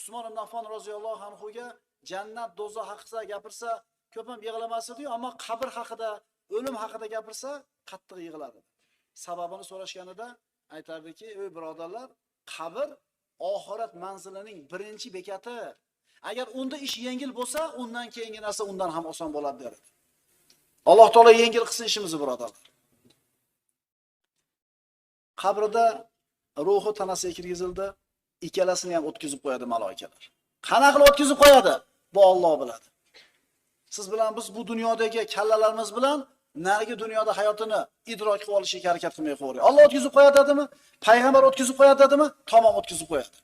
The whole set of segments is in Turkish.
Usmon ibn Affon roziyallohu anhuga jannat, do'zax haqida gapirsa, ko'p ham yig'lamas edi, ammo qabr haqida, o'lim haqida gapirsa, qattiq yig'ladi. Sababini so'rashganida aytardiki, "Ey birodarlar, qabr oxirat manzilining birinchi bekati. Agar unda ish yengil bo'lsa, undan keyingi narsa undan ham oson bo'ladi" derdi. Alloh taolo yengil qilsin ishimizni, birodarlar. Qabrida ruhi tanasiga kirgizildi, ikkalasini ham o'tkazib qo'yadi malaikalar. Qanaqa qilib o'tkazib qo'yadi? Bu Alloh biladi. Siz bilan biz bu dunyodagi kallalarimiz bilan narigi dunyoda hayotini idrok qilib olishga harakat qilmay qo'yaylik. Alloh o'tkazib qo'yadi dedimi? Payg'ambar o'tkazib qo'yadi dedimi? Tamom o'tkazib qo'yadi.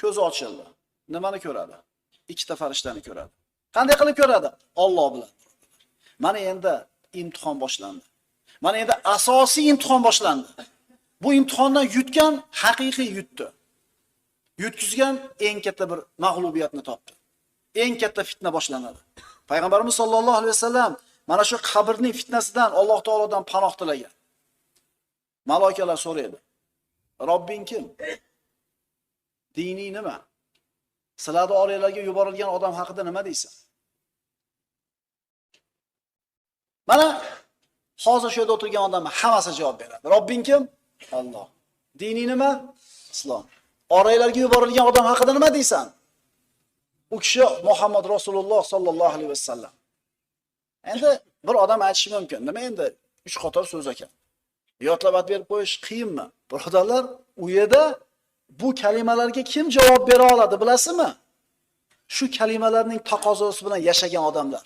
Ko'zi ochildi. Nimani ko'radi? Ikkita farishtani ko'radi. Qanday qilib ko'radi? Alloh biladi. Mana endi imtihon boshlandi. Mana endi asosiy imtihon boshlandi. Bu imtihondan yutgan haqiqiy yutdi. Yutkizgan eng katta bir mag'lubiyatni topdi. Eng katta fitna boshlanadi. Payg'ambarimiz sollallohu alayhi vasallam mana shu qabrning fitnasidan Alloh taolodan panoh tilagan. Malaikalar so'raydi. Robbing kim? Diniy nima? Sizlarning oranglarga yuborilgan odam haqida nima deysan? Mana hozir shu yerda o'tirgan odam hammasi javob beradi. Robbing kim? Alloh. Diniy nima? Islom. Oranglarga yuborilgan odam haqida nima deysan? U kishi Muhammad Rasululloh sollallohu alayhi vasallam. Endi bir odam aytishi mumkin. Nima endi? Uch qator so'z ekan. Yodlab aytib berib qo'yish qiyinmi? Birodarlar, u yerda bu kalimalarga kim javob bera oladi, bilasizmi? Shu kalimalarning taqozosi bilan yashagan odamlar.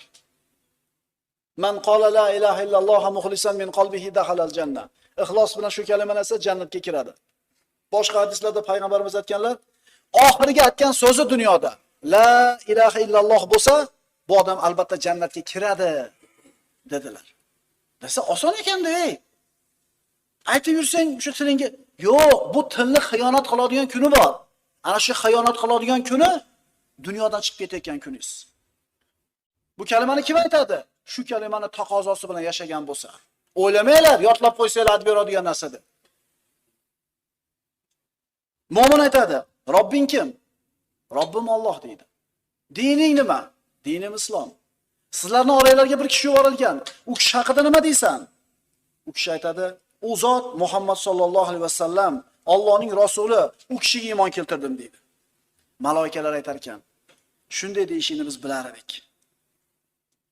Man qala la ilaha illalloh muxlisan min qalbihi dakhalal janna. Ixlos bilan shu kalimani esa jannatga kiradi. Boshqa hadislarda payg'ambarimiz aytganlar, oxirgi aytgan so'zi dunyoda la ilaha illalloh bo'lsa, bu odam albatta jannatga kiradi dedilar. Desa oson ekanda, ey. Aytib yursang shu tilingga, yo'q, bu tilni xiyonat qiladigan kuni bor. Ana shu xiyonat qiladigan kuni dunyodan chiqib ketayotgan kuningiz. Bu kalimani kim aytadi? Shu kalimani taqozosi bilan yashagan bo'lsa. O'ylamanglar, yodlab qo'ysanglar aytib beradigan narsa deb. Mo'min aytadi, Robbing kim? Robbim Alloh deydi. Dining nima? Dinim islom. Sizlarning oranglarga bir kishi yuborilgan. U kishi haqida nima deysan? U kishi aytadi, u zot Muhammad sallallohu alayhi vasallam Allohning rasuli, u kishiga iymon keltirdim deydi. Malaikalar aytar ekan, shunday deyishini biz bilar edik.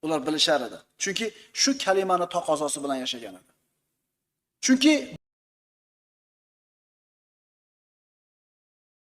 Ular bilishar edi. Chunki shu kalimani taqozosi bilan yashagan edi. Chunki